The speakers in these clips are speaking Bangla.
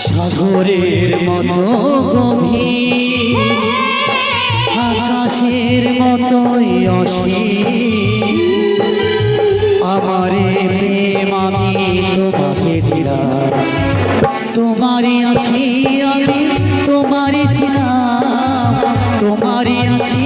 সাগরের মতো আকাশের মতোই আমারে প্রেম আমি তোমাকে দিলাম। তোমারই আছি আমি, তোমারই ছিলাম। তোমারই আছি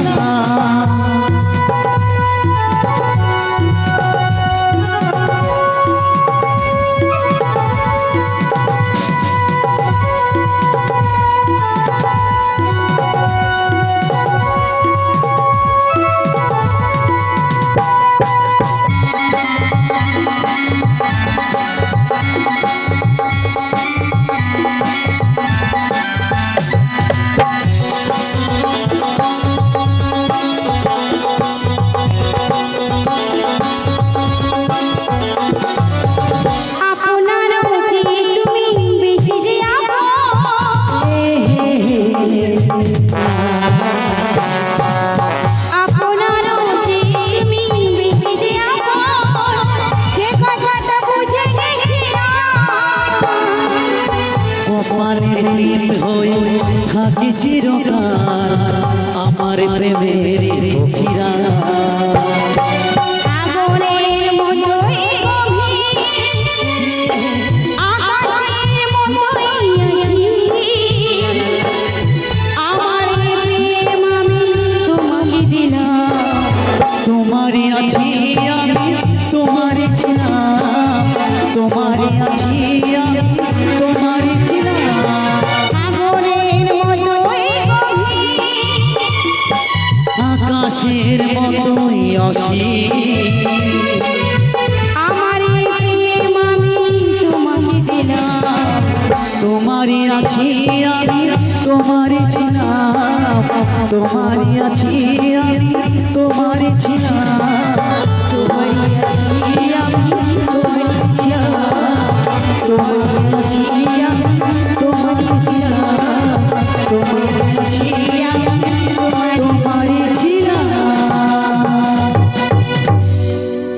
থাকি চিরকাল আমার প্রেমের গভীরা সাগরের মতোই আছি আমি তোমার ছিলাম তোমারই আছি আমি তোমার ছিলাম আছি আমি তোমার ছিলাম তোমারই